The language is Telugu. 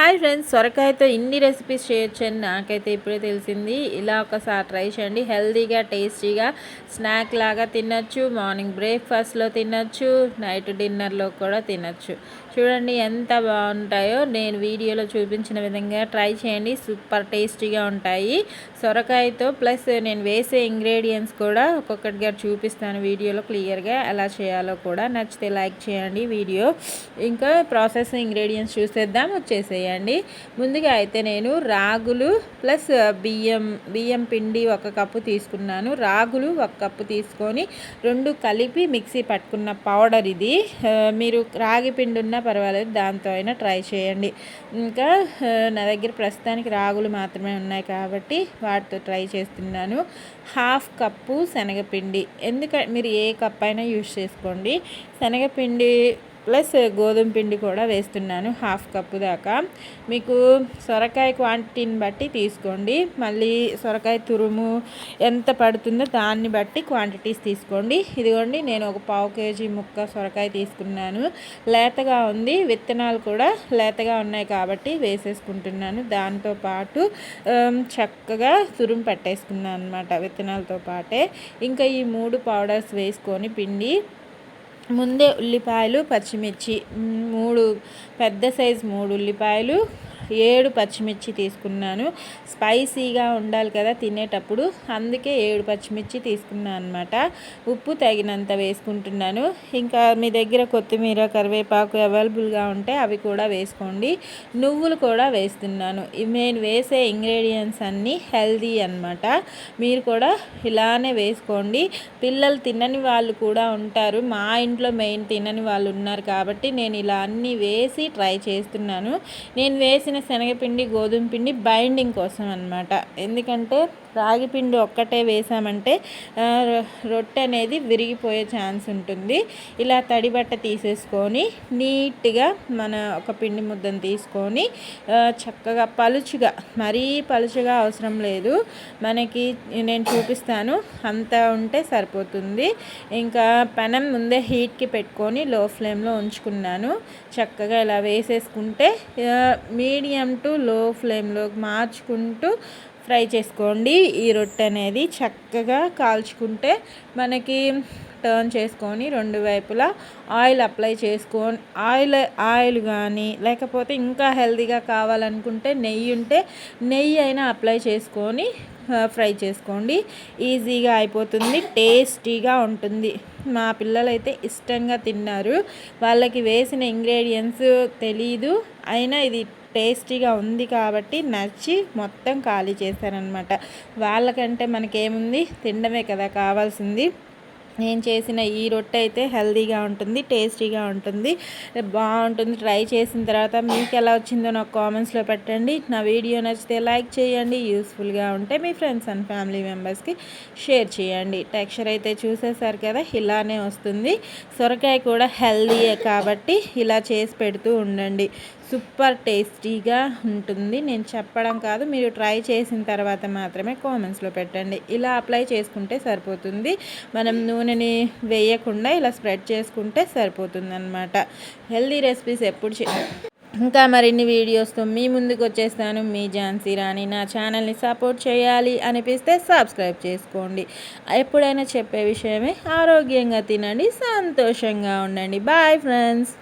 హాయ్ ఫ్రెండ్స్ సొరకాయతో ఇన్ని రెసిపీస్ చేయొచ్చు అని నాకైతే ఇప్పుడే తెలిసింది. ఇలా ఒకసారి ట్రై చేయండి. హెల్తీగా టేస్టీగా స్నాక్ లాగా తినచ్చు. మార్నింగ్ బ్రేక్ఫాస్ట్లో తినచ్చు. నైట్ డిన్నర్లో కూడా తినచ్చు. చూడండి ఎంత బాగుంటాయో. నేను వీడియోలో చూపించిన విధంగా ట్రై చేయండి. సూపర్ టేస్టీగా ఉంటాయి. సొరకాయతో ప్లస్ నేను వేసే ఇంగ్రీడియంట్స్ కూడా ఒక్కొక్కటిగా చూపిస్తాను వీడియోలో క్లియర్గా ఎలా చేయాలో కూడా. నచ్చితే లైక్ చేయండి వీడియో. ఇంకా ప్రాసెస్ ఇంగ్రీడియంట్స్ చూసేద్దాం వచ్చేసేయండి. ముందుగా అయితే నేను రాగులు ప్లస్ బియ్యం బియ్యం పిండి ఒక కప్పు తీసుకున్నాను. రాగులు ఒక కప్పు తీసుకొని రెండు కలిపి మిక్సీ పట్టుకున్న పౌడర్ ఇది. మీరు రాగి పిండి ఉన్న పర్వాలేదు దాంతో అయినా ట్రై చేయండి. ఇంకా నా దగ్గర ప్రస్తుతానికి రాగులు మాత్రమే ఉన్నాయి కాబట్టి వాటితో ట్రై చేస్తున్నాను. హాఫ్ కప్పు శనగపిండి. ఎందుకంటే మీరు ఏ కప్ అయినా యూజ్ చేసుకోండి. శనగపిండి ప్లస్ గోధుమ పిండి కూడా వేస్తున్నాను హాఫ్ కప్పు దాకా. మీకు సొరకాయ క్వాంటిటీని బట్టి తీసుకోండి. మళ్ళీ సొరకాయ తురుము ఎంత పడుతుందో దాన్ని బట్టి క్వాంటిటీస్ తీసుకోండి. ఇదిగోండి నేను ఒక పావు కేజీ ముక్క సొరకాయ తీసుకున్నాను. లేతగా ఉంది విత్తనాలు కూడా లేతగా ఉన్నాయి కాబట్టి వేసేసుకుంటున్నాను. దాంతో పాటు చక్కగా తురుము పెట్టేసుకున్నాను అనమాట విత్తనాలతో పాటే. ఇంకా ఈ మూడు పౌడర్స్ వేసుకొని పిండి ముందే ఉల్లిపాయలు పచ్చిమిర్చి మూడు పెద్ద సైజు మూడు ఉల్లిపాయలు ఏడు పచ్చిమిర్చి తీసుకున్నాను. స్పైసీగా ఉండాలి కదా తినేటప్పుడు. అందుకే ఏడు పచ్చిమిర్చి తీసుకున్నాను అనమాట ఉప్పు తగినంత వేసుకుంటున్నాను. ఇంకా మీ దగ్గర కొత్తిమీర కరివేపాకు అవైలబుల్గా ఉంటే అవి కూడా వేసుకోండి. నువ్వులు కూడా వేస్తున్నాను. నేను వేసే ఇంగ్రీడియంట్స్ అన్నీ హెల్దీ అనమాట మీరు కూడా ఇలానే వేసుకోండి. పిల్లలు తినని వాళ్ళు కూడా ఉంటారు. మా ఇంట్లో మెయిన్ తినని వాళ్ళు ఉన్నారు కాబట్టి నేను ఇలా అన్నీ వేసి ట్రై చేస్తున్నాను. నేను వేసిన శనగపిండి గోధుమ పిండి బైండింగ్ కోసం అనమాట ఎందుకంటే రాగి పిండి ఒక్కటే వేసామంటే రొట్టె అనేది విరిగిపోయే ఛాన్స్ ఉంటుంది. ఇలా తడి బట్ట తీసేసుకొని నీట్గా మన ఒక పిండి ముద్దను తీసుకొని చక్కగా పలుచుగా మరీ పలుచుగా అవసరం లేదు. మనకి నేను చూపిస్తాను. అంత ఉంటే సరిపోతుంది. ఇంకా పెనం ముందే హీట్కి పెట్టుకొని లో ఫ్లేమ్లో ఉంచుకున్నాను. చక్కగా ఇలా వేసేసుకుంటే మీడియం టు లో ఫ్లేమ్లో మార్చుకుంటూ ఫ్రై చేసుకోండి. ఈ రొట్టె అనేది చక్కగా కాల్చుకుంటే మనకి టర్న్ చేసుకొని రెండు వైపులా ఆయిల్ అప్లై చేసుకొని ఆయిల్ ఆయిల్ కానీ లేకపోతే ఇంకా హెల్తీగా కావాలనుకుంటే నెయ్యి ఉంటే నెయ్యి అయినా అప్లై చేసుకొని ఫ్రై చేసుకోండి. ఈజీగా అయిపోతుంది టేస్టీగా ఉంటుంది. మా పిల్లలైతే ఇష్టంగా తిన్నారు. వాళ్ళకి వేసిన ఇంగ్రీడియంట్స్ తెలీదు. అయినా ఇది టేస్టీగా ఉంది కాబట్టి నచ్చి మొత్తం ఖాళీ చేశారనమాట వాళ్ళకంటే మనకేముంది? తినడమే కదా కావాల్సింది. నేను చేసిన ఈ రొట్టె అయితే హెల్తీగా ఉంటుంది టేస్టీగా ఉంటుంది. బాగుంటుంది. ట్రై చేసిన తర్వాత మీకు ఎలా వచ్చిందో నాకు కామెంట్స్లో పెట్టండి. నా వీడియో నచ్చితే లైక్ చేయండి. యూస్ఫుల్గా ఉంటే మీ ఫ్రెండ్స్ అండ్ ఫ్యామిలీ మెంబర్స్కి షేర్ చేయండి. టెక్స్చర్ అయితే చూసేసారు కదా ఇలానే వస్తుంది. సొరకాయ కూడా హెల్దీయే కాబట్టి ఇలా చేసి పెడుతూ ఉండండి. సూపర్ టేస్టీగా ఉంటుంది. నేను చెప్పడం కాదు మీరు ట్రై చేసిన తర్వాత మాత్రమే కామెంట్స్లో పెట్టండి. ఇలా అప్లై చేసుకుంటే సరిపోతుంది. మనం నూనెని వేయకుండా ఇలా స్ప్రెడ్ చేసుకుంటే సరిపోతుంది అనమాట హెల్దీ రెసిపీస్ ఎప్పుడు ఇంకా మరిన్ని వీడియోస్తో మీ ముందుకు వచ్చేస్తాను. మీ ఝాన్సీ రాణి నా ఛానల్ని సపోర్ట్ చేయాలి అనిపిస్తే సబ్స్క్రైబ్ చేసుకోండి. ఎప్పుడైనా చెప్పే విషయమే ఆరోగ్యంగా తినండి సంతోషంగా ఉండండి. Bye friends.